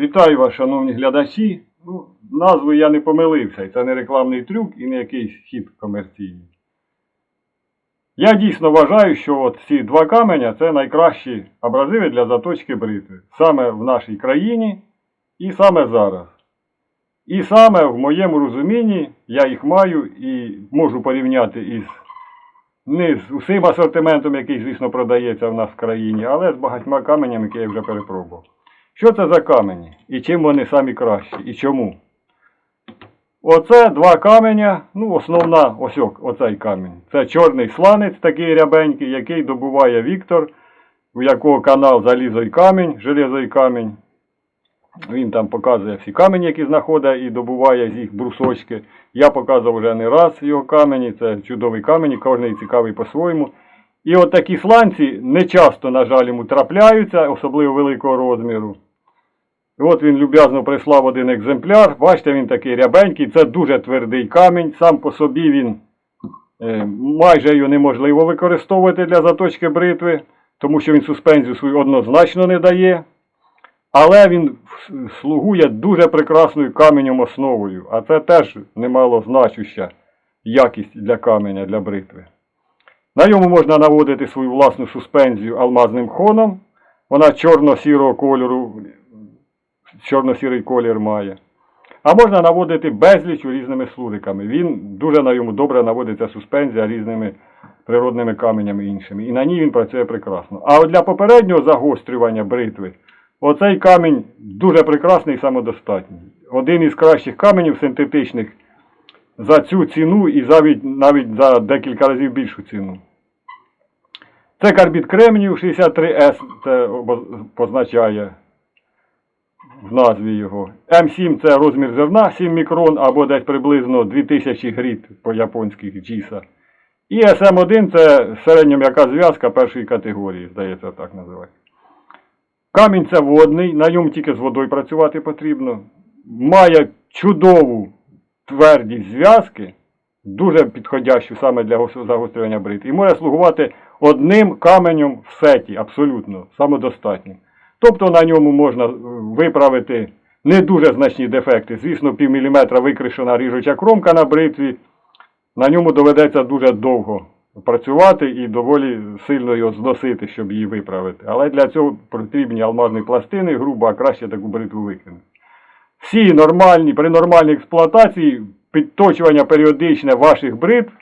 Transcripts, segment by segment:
Вітаю вас, шановні глядачі. Ну, назву я не помилився, і це не рекламний трюк і не якийсь хід комерційний. Я дійсно вважаю, що от ці два каменя це найкращі абразиви для заточки бритви. Саме в нашій країні і саме зараз. І саме в моєму розумінні я їх маю і можу порівняти із не з усім асортиментом, який, звісно, продається в нас в країні, але з багатьма каменями, які я вже перепробував. Що це за камені? І чим вони самі кращі? І чому? Оце два каменя, ну, основна ось ок, оцей камінь. Це чорний сланець, такий рябенький, який добуває Віктор, у якого канал Залізо й камінь, железо й камінь. Він там показує всі камені, які знаходить, і добуває з їх брусочки. Я показував вже не раз його камені, це чудовий камінь, і кожний цікавий по-своєму. І от такі сланці не часто, на жаль, йому трапляються, особливо великого розміру. І от він люб'язно прислав один екземпляр. Бачите, він такий рябенький, це дуже твердий камінь. Сам по собі він е, майже його неможливо використовувати для заточки бритви, тому що він суспензію свою однозначно не дає. Але він слугує дуже прекрасною каменем основою, а це теж немало значуща якість для каменя, для бритви. На ньому можна наводити свою власну суспензію алмазним хоном. Вона чорно-сірого кольору, чорно-сірий колір має. А можна наводити безліч різними слуриками. Він дуже на йому добре наводиться суспензія різними природними каменями іншими. І на ній він працює прекрасно. А от для попереднього загострювання бритви, оцей камінь дуже прекрасний і самодостатній. Один із кращих каменів синтетичних за цю ціну і навіть, навіть за декілька разів більшу ціну. Це карбід кремнію 63С, це позначає в назві його. М7 це розмір зерна 7 мікрон або десь приблизно 2000 гріт по японських джіса. І СМ1 це середньом'яка зв'язка першої категорії, здається, так називається. Камінь це водний, на ньому тільки з водою працювати потрібно. Має чудову твердість зв'язки, дуже підходящу саме для загострювання брит. І може слугувати одним каменем в сеті, абсолютно, самодостатнім. Тобто на ньому можна е, виправити не дуже значні дефекти. Звісно, пів міліметра викришена ріжуча кромка на бритві. На ньому доведеться дуже довго працювати і доволі сильно його зносити, щоб її виправити. Але для цього потрібні алмазні пластини, грубо, а краще таку бритву викинути. Всі нормальні, при нормальній експлуатації, підточування періодичне ваших бритв,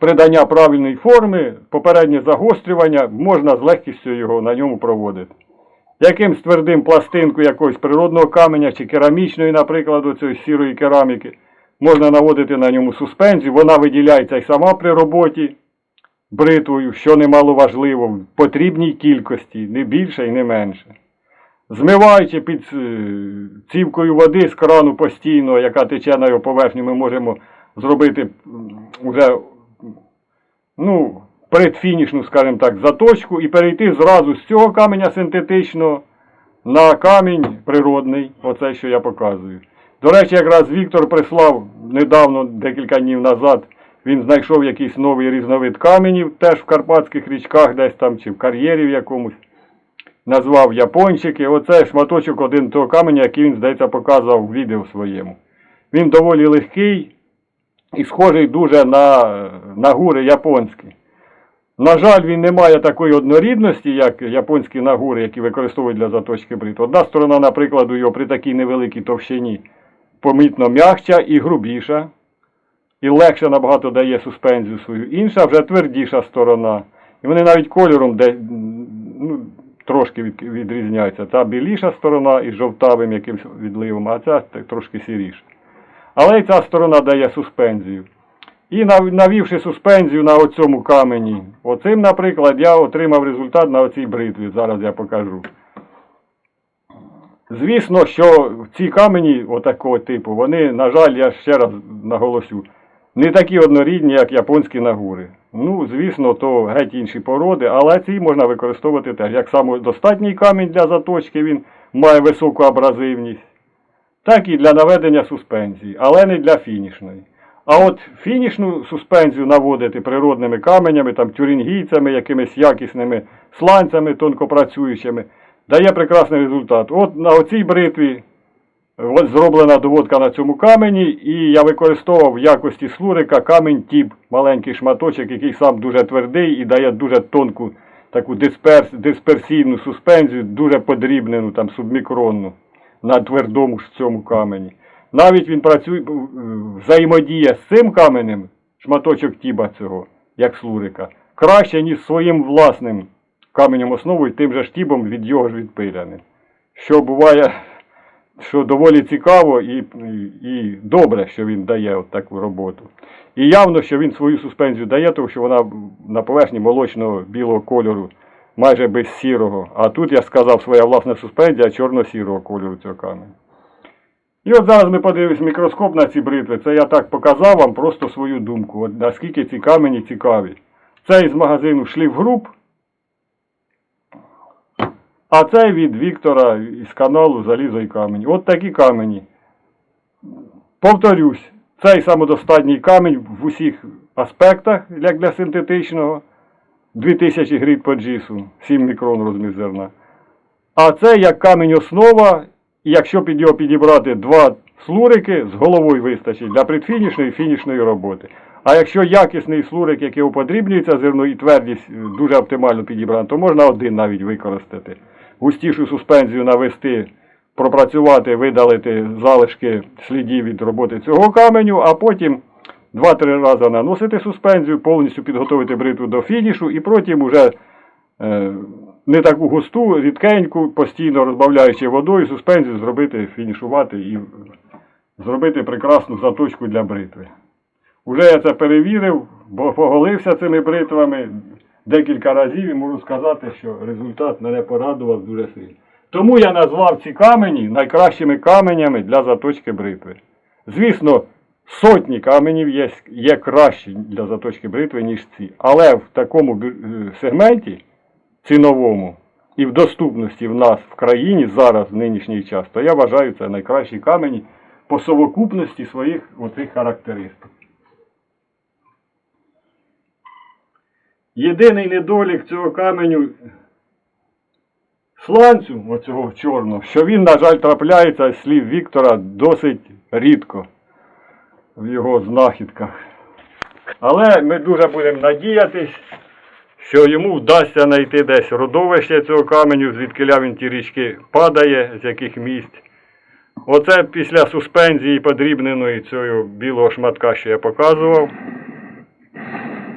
придання правильної форми, попереднє загострювання, можна з легкістю його на ньому проводити. Якимсь твердим пластинку якогось природного каменя чи керамічної, наприклад, оцієї сірої кераміки, можна наводити на ньому суспензію, вона виділяється і сама при роботі бритвою, що немало важливо, в потрібній кількості, не більше і не менше. Змиваючи під е, цівкою води з крану постійно, яка тече на його поверхню, ми можемо зробити м, уже ну, предфінішну, скажімо так, заточку і перейти зразу з цього каменя синтетичного на камінь природний, оцей, що я показую. До речі, якраз Віктор прислав недавно, декілька днів назад, він знайшов якийсь новий різновид каменів, теж в карпатських річках, десь там, чи в кар'єрі в якомусь. Назвав япончики. Оце шматочок один того каменя, який він, здається, показував в відео своєму. Він доволі легкий і схожий дуже на, на гури японські. На жаль, він не має такої однорідності, як японські нагури, які використовують для заточки брит. Одна сторона, наприклад, його при такій невеликій товщині помітно м'якша і грубіша, і легше набагато дає суспензію свою. Інша вже твердіша сторона. І вони навіть кольором де, ну, трошки від, відрізняються. Та біліша сторона із жовтавим якимось відливом, а ця трошки сіріша. Але і ця сторона дає суспензію. І навівши суспензію на оцьому камені, оцим, наприклад, я отримав результат на оцій бритві. Зараз я покажу. Звісно, що ці камені отакого типу, вони, на жаль, я ще раз наголосю, не такі однорідні, як японські нагури. Ну, звісно, то геть інші породи, але ці можна використовувати теж. Як самодостатній камінь для заточки, він має високу абразивність, так і для наведення суспензії, але не для фінішної. А от фінішну суспензію наводити природними каменями, там тюрінгійцями, якимись якісними сланцями тонкопрацюючими, дає прекрасний результат. От на оцій бритві зроблена доводка на цьому камені, і я використовував в якості слурика камінь тіп, маленький шматочок, який сам дуже твердий і дає дуже тонку таку дисперс, дисперсійну суспензію, дуже подрібнену, там субмікронну на твердому ж цьому камені. Навіть він працює, взаємодіє з цим каменем, шматочок тіба цього, як слурика, краще, ніж своїм власним каменем основою, тим же ж від його ж відпиляним. Що буває, що доволі цікаво і, і добре, що він дає от таку роботу. І явно, що він свою суспензію дає, тому що вона на поверхні молочного білого кольору, майже без сірого. А тут я сказав, своя власна суспензія чорно-сірого кольору цього каменю. І от зараз ми подивимось мікроскоп на ці бритви. Це я так показав вам просто свою думку, от наскільки ці камені цікаві. Цей з магазину Шліф Груп, а цей від Віктора із каналу Залізо і камінь. От такі камені. Повторюсь, цей самодостатній камінь в усіх аспектах, як для синтетичного. 2000 грит по джісу, 7 мікрон розмір зерна. А це як камінь основа, і якщо його підібрати два слурики, з головою вистачить для предфінішної і фінішної роботи. А якщо якісний слурик, який уподрібнюється зерно і твердість е, дуже оптимально підібрана, то можна один навіть використати. Густішу суспензію навести, пропрацювати, видалити залишки слідів від роботи цього каменю, а потім 2-3 рази наносити суспензію, повністю підготовити бритву до фінішу і потім уже е, не таку густу, рідкеньку, постійно розбавляючи водою, суспензію зробити, фінішувати і зробити прекрасну заточку для бритви. Уже я це перевірив, бо поголився цими бритвами декілька разів і можу сказати, що результат мене порадував дуже сильно. Тому я назвав ці камені найкращими каменями для заточки бритви. Звісно, сотні каменів є, є кращі для заточки бритви, ніж ці. Але в такому е, сегменті ціновому і в доступності в нас в країні зараз в нинішній час, то я вважаю це найкращі камені по совокупності своїх оцих характеристик. Єдиний недолік цього каменю сланцю, оцього чорного, що він, на жаль, трапляється з слів Віктора досить рідко в його знахідках. Але ми дуже будемо надіятись, що йому вдасться знайти десь родовище цього каменю, звідкиля він ті річки падає, з яких місць. Оце після суспензії подрібненої цього білого шматка, що я показував,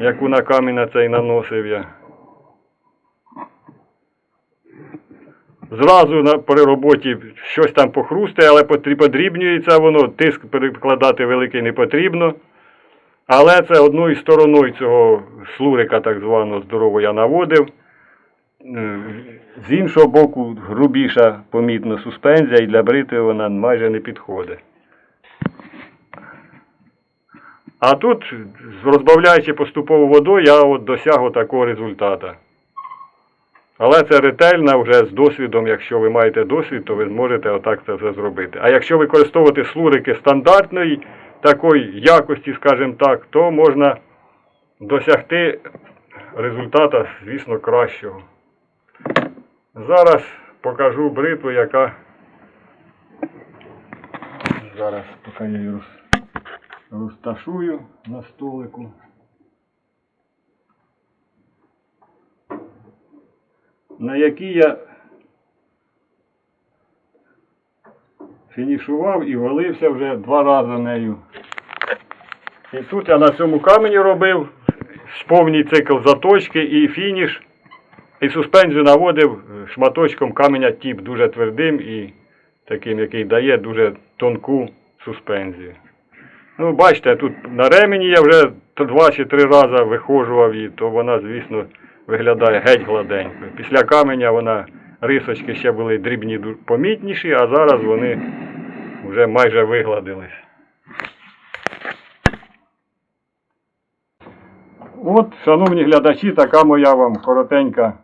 яку на камінь цей наносив я. Зразу при роботі щось там похрустає, але подрібнюється воно, тиск перекладати великий не потрібно. Але це одною стороною цього слурика, так званого здорового, я наводив. Е, З іншого боку, грубіша помітно суспензія і для бритви вона майже не підходить. А тут, розбавляючи поступово водою, я от досяг такого результату. Але це ретельно вже з досвідом, якщо ви маєте досвід, то ви зможете отак це все зробити. А якщо використовувати слурики стандартної такої якості, скажімо так, то можна досягти результата, звісно, кращого. Зараз покажу бритву, яка. Зараз поки я її розташую на столику. На якій я фінішував і валився вже два рази нею. І тут я на цьому камені робив повний цикл заточки і фініш. І суспензію наводив шматочком каменя тіп дуже твердим і таким, який дає дуже тонку суспензію. Ну, бачите, тут на ремені я вже два чи три рази вихожував її, то вона, звісно, виглядає геть гладенько. Після каменя вона рисочки ще були дрібні помітніші, а зараз вони вже майже вигладились. От, шановні глядачі, така моя вам коротенька,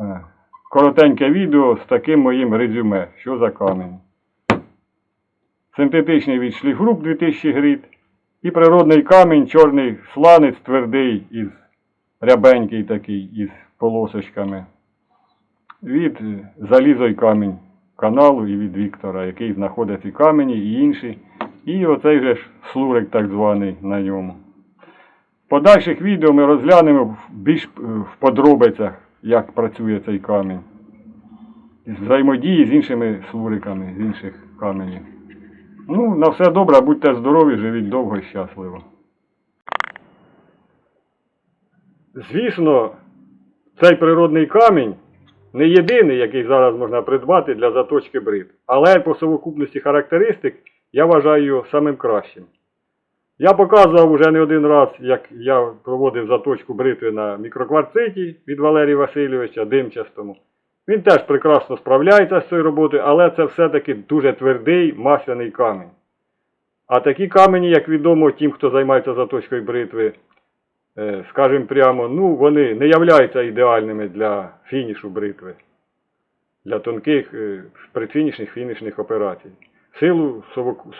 е, коротеньке відео з таким моїм резюме. Що за камінь. Синтетичний від шліфруб 2000 грит і природний камінь, чорний сланець твердий із рябенький такий із полосочками. від е, залізо й камінь каналу і від Віктора, який знаходить ці камені і інші. І оцей же ж слурик так званий на ньому. Подальших відео ми розглянемо більш е, в подробицях, як працює цей камінь. Взаємодії з іншими слуриками, з інших каменів. Ну, на все добре, будьте здорові, живіть довго і щасливо. Звісно, цей природний камінь не єдиний, який зараз можна придбати для заточки брит. Але по совокупності характеристик я вважаю самим кращим. Я показував вже не один раз, як я проводив заточку бритви на мікрокварциті від Валерія Васильовича, димчастому. Він теж прекрасно справляється з цією роботою, але це все-таки дуже твердий масляний камінь. А такі камені, як відомо тим, хто займається заточкою бритви, скажімо прямо, ну, вони не являються ідеальними для фінішу бритви, для тонких е, предфінішних фінішних операцій. Силу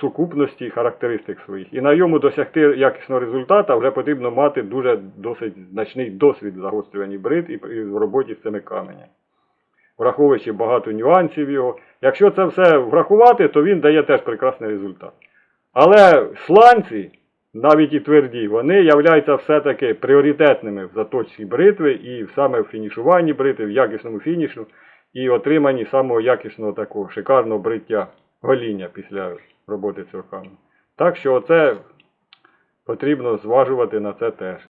сукупності характеристик своїх. І на йому досягти якісного результату вже потрібно мати дуже досить значний досвід в загострюванні брит і в роботі з цими каменями. Враховуючи багато нюансів його. Якщо це все врахувати, то він дає теж прекрасний результат. Але сланці, навіть і тверді, вони являються все-таки пріоритетними в заточці бритви і саме в фінішуванні бритви, в якісному фінішу і отриманні самого якісного такого шикарного бриття гоління після роботи цього каменю. Так що це потрібно зважувати на це теж.